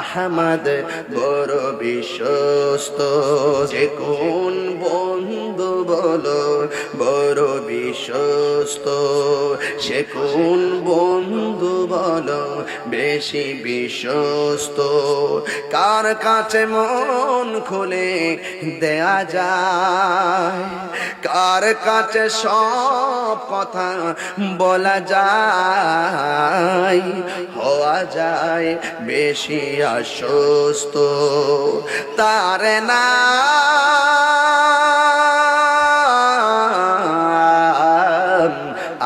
আহমদ বড় বিশ্বস্ত। যে কোন বন্ধু বলো, বড় বিশ্বস্ত। সে কোন বন্ধু বলো, বেশি বিশ্বস্ত। কার কাছে মন খুলে দেয়া যায়, কার কাছে সব কথা বলা যায় হওয়া যায় বেশি আশ্বস্ত। তার না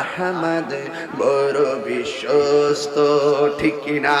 আহমদ বড় বিশ্বস্ত ঠিক না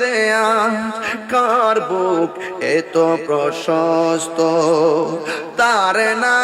আজ কার বুক এত প্রশস্ত? তার না